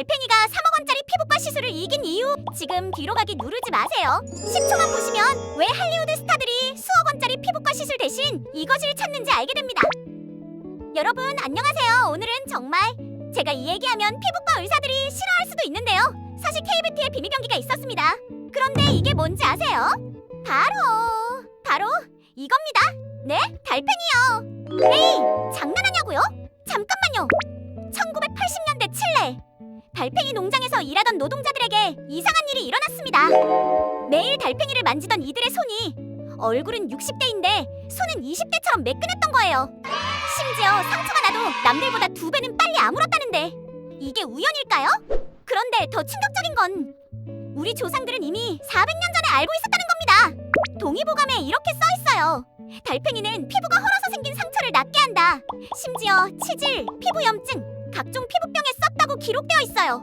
달팽이가 3억 원짜리 피부과 시술을 이긴 이유 지금 뒤로 가기 누르지 마세요. 10초만 보시면 왜 할리우드 스타들이 수억 원짜리 피부과 시술 대신 이것을 찾는지 알게 됩니다. 여러분 안녕하세요. 오늘은 정말 제가 이 얘기하면 피부과 의사들이 싫어할 수도 있는데요. 사실 KBT의 비밀 경기가 있었습니다. 그런데 이게 뭔지 아세요? 바로 바로 이겁니다. 네, 달팽이요. 에이, 장난하냐고요? 잠깐만요. 1980년대 칠레 달팽이 농장에서 일하던 노동자들에게 이상한 일이 일어났습니다. 매일 달팽이를 만지던 이들의 손이 얼굴은 60대인데 손은 20대처럼 매끈했던 거예요. 심지어 상처가 나도 남들보다 두 배는 빨리 아물었다는데 이게 우연일까요? 그런데 더 충격적인 건 우리 조상들은 이미 400년 전에 알고 있었다는 겁니다. 동의보감에 이렇게 써 있어요. 달팽이는 피부가 헐어서 생긴 상처를 낫게 한다. 심지어 치질, 피부 염증, 각종 피부병에 썼다고 기록되어 있어요.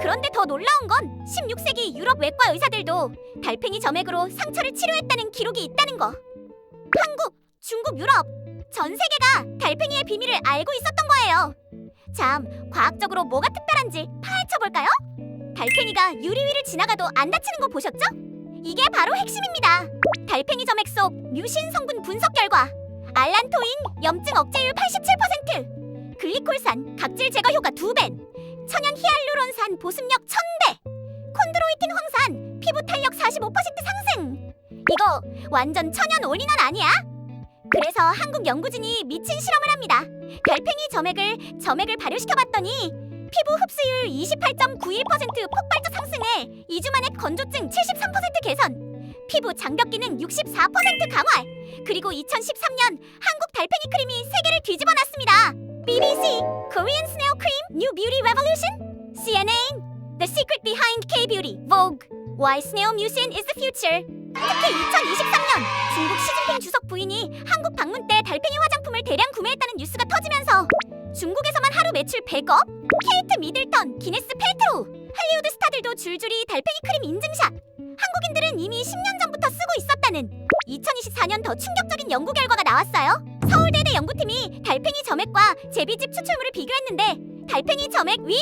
그런데 더 놀라운 건 16세기 유럽 외과 의사들도 달팽이 점액으로 상처를 치료했다는 기록이 있다는 거. 한국, 중국, 유럽 전 세계가 달팽이의 비밀을 알고 있었던 거예요. 참, 과학적으로 뭐가 특별한지 파헤쳐 볼까요? 달팽이가 유리 위를 지나가도 안 다치는 거 보셨죠? 이게 바로 핵심입니다. 달팽이 점액 속 뮤신 성분 분석 결과 알란토인 염증 억제율 87%, 글리콜산 각질 제거 효과 2배, 천연 히알루론산 보습력 1000배, 콘드로이틴 황산 피부 탄력 45% 상승. 이거 완전 천연 올인원 아니야? 그래서 한국 연구진이 미친 실험을 합니다. 달팽이 점액을 점액을 발효시켜 봤더니 피부 흡수율 28.91% 폭발적 상승에 2주 만에 건조증 73% 개선, 피부 장벽 기능 64% 강화, 그리고 2013년 한국 달팽이 크림이 세계 Vogue, Why Snail Mucin is the Future. 특히 2023년 중국 시진핑 주석 부인이 한국 방문 때 달팽이 화장품을 대량 구매했다는 뉴스가 터지면서 중국에서만 하루 매출 100억, 케이트 미들턴, 기네스 펠트로, 할리우드 스타들도 줄줄이 달팽이 크림 인증샷. 한국인들은 이미 10년 전부터 쓰고 있었다는 2024년 더 충격적인 연구 결과가 나왔어요. 서울대대 연구팀이 달팽이 점액과 제비집 추출물을 비교했는데 달팽이 점액 윙!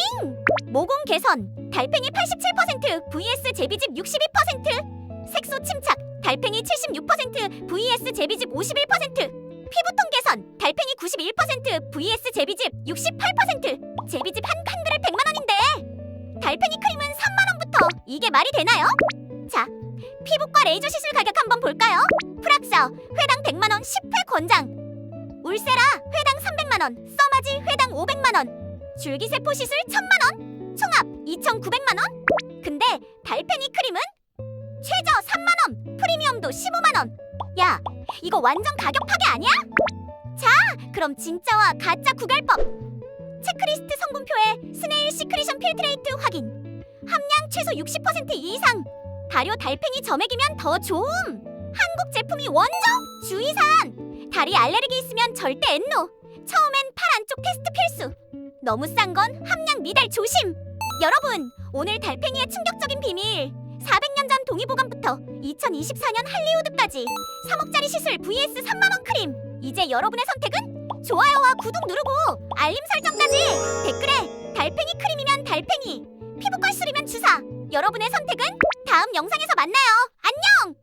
모공 개선 달팽이 87% vs 제비집 62% 색소 침착 달팽이 76% vs 제비집 51% 피부톤 개선 달팽이 91% vs 제비집 68% 제비집 한 칸들에 100만 원인데 달팽이 크림은 3만 원부터 이게 말이 되나요? 자 피부과 레이저 시술 가격 한번 볼까요? 프락사 회당 100만 원 10회 권장 울세라 회당 300만 원 써마지 회당 500만 원 줄기세포 시술 1000만 원 총합 2,900만 원? 근데 달팽이 크림은 최저 3만 원 프리미엄도 15만 원 야 이거 완전 가격 파괴 아니야? 자 그럼 진짜와 가짜 구별법. 체크리스트 성분표에 스네일 시크리션 필트레이트 확인. 함량 최소 60% 이상. 발효 달팽이 점액이면 더 좋음. 한국 제품이 원정 주의사항. 다리 알레르기 있으면 절대 엔노 처음엔 팔 안쪽 테스트 필수. 너무 싼 건 함량 미달 조심 여러분 오늘 달팽이의 충격적인 비밀. 400년 전 동의보감부터 2024년 할리우드까지 3억짜리 시술 vs 3만원 크림. 이제 여러분의 선택은 좋아요와 구독 누르고 알림 설정까지. 댓글에 달팽이 크림이면 달팽이 피부과 시술이면 주사. 여러분의 선택은 다음 영상에서 만나요. 안녕